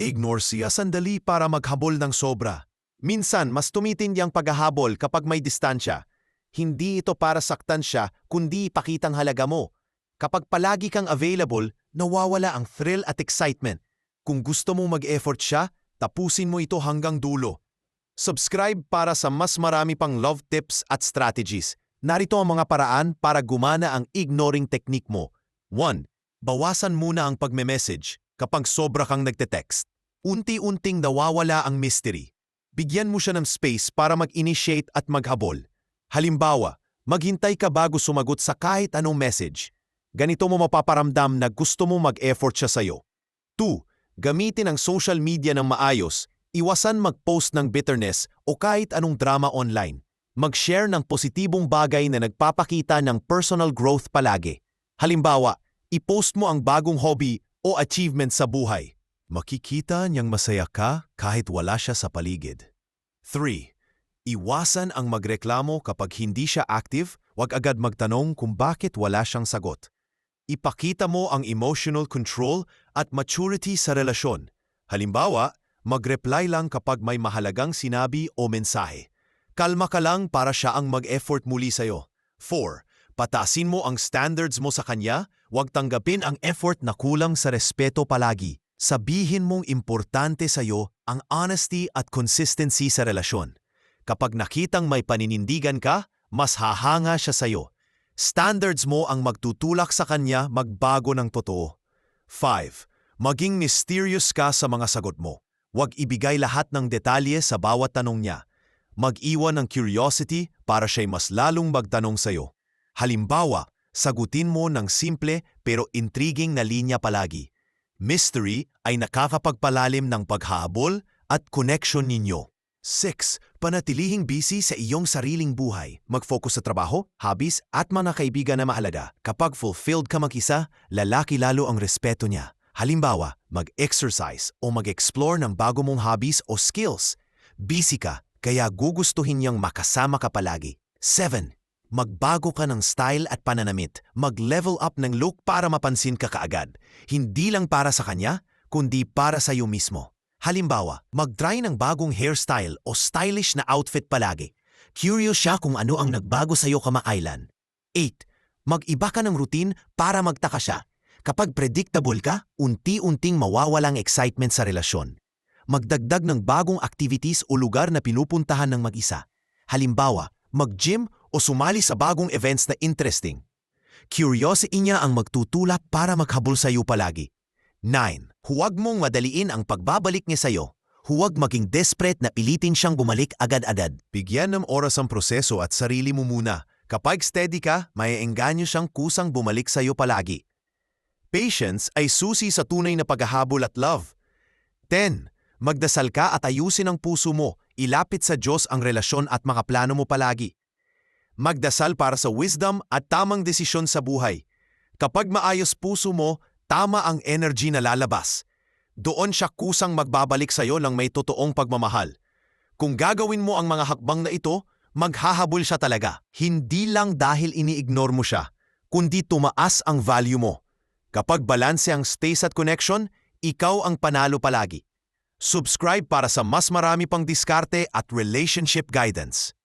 Ignore siya sandali para maghabol ng sobra. Minsan, mas tumitindi ang paghahabol kapag may distansya. Hindi ito para saktan siya, kundi ipakitang halaga mo. Kapag palagi kang available, nawawala ang thrill at excitement. Kung gusto mong mag-effort siya, tapusin mo ito hanggang dulo. Subscribe para sa mas marami pang love tips at strategies. Narito ang mga paraan para gumana ang ignoring technique mo. 1. Bawasan muna ang pagme-message kapag sobra kang nagte-text. Unti-unting nawawala ang mystery. Bigyan mo siya ng space para mag-initiate at maghabol. Halimbawa, maghintay ka bago sumagot sa kahit anong message. Ganito mo mapaparamdam na gusto mo mag-effort siya sa'yo. 2. Gamitin ang social media ng maayos. Iwasan mag-post ng bitterness o kahit anong drama online. Mag-share ng positibong bagay na nagpapakita ng personal growth palagi. Halimbawa, i-post mo ang bagong hobby o achievement sa buhay. Makikita niyang masaya ka kahit wala siya sa paligid. 3. Iwasan ang magreklamo kapag hindi siya active, wag agad magtanong kung bakit wala siyang sagot. Ipakita mo ang emotional control at maturity sa relasyon. Halimbawa, mag-reply lang kapag may mahalagang sinabi o mensahe. Kalma ka lang para siya ang mag-effort muli sa'yo. 4. Patasin mo ang standards mo sa kanya, huwag tanggapin ang effort na kulang sa respeto palagi. Sabihin mong importante sa'yo ang honesty at consistency sa relasyon. Kapag nakitang may paninindigan ka, mas hahanga siya sa'yo. Standards mo ang magtutulak sa kanya magbago ng totoo. 5. Maging mysterious ka sa mga sagot mo. Huwag ibigay lahat ng detalye sa bawat tanong niya. Mag-iwan ng curiosity para siya'y mas lalong magtanong sa'yo. Halimbawa, sagutin mo ng simple pero intriguing na linya palagi. Mystery ay nakakapagpalalim ng paghahabol at connection ninyo. 6. Panatilihing busy sa iyong sariling buhay. Mag-focus sa trabaho, hobbies at mga kaibigan na mahalaga. Kapag fulfilled ka mag-isa, lalaki lalo ang respeto niya. Halimbawa, mag-exercise o mag-explore ng bago mong hobbies o skills. Busy ka, kaya gugustuhin niyang makasama ka palagi. 7. Magbago ka ng style at pananamit. Mag-level up ng look para mapansin ka kaagad. Hindi lang para sa kanya, kundi para sa iyo mismo. Halimbawa, mag-try ng bagong hairstyle o stylish na outfit palagi. Curious siya kung ano ang nagbago sa iyo kamakailan. 8. Mag-iba ka ng routine para magtaka siya. Kapag predictable ka, unti-unting mawawalang excitement sa relasyon. Magdagdag ng bagong activities o lugar na pinupuntahan ng mag-isa. Halimbawa, mag-gym o sumali sa bagong events na interesting. Curiosity niya ang magtutulak para maghabol sa iyo palagi. 9. Huwag mong madaliin ang pagbabalik niya sa iyo. Huwag maging desperate na pilitin siyang bumalik agad-agad. Bigyan ng oras ang proseso at sarili mo muna. Kapag steady ka, may engganyo siyang kusang bumalik sa iyo palagi. Patience ay susi sa tunay na paghahabol at love. 10. Magdasal ka at ayusin ang puso mo. Ilapit sa Diyos ang relasyon at mga plano mo palagi. Magdasal para sa wisdom at tamang desisyon sa buhay. Kapag maayos puso mo, tama ang energy na lalabas. Doon siya kusang magbabalik sa iyo ng may totoong pagmamahal. Kung gagawin mo ang mga hakbang na ito, maghahabol siya talaga. Hindi lang dahil ini-ignore mo siya, kundi tumaas ang value mo. Kapag balanse ang space at connection, ikaw ang panalo palagi. Subscribe para sa mas marami pang diskarte at relationship guidance.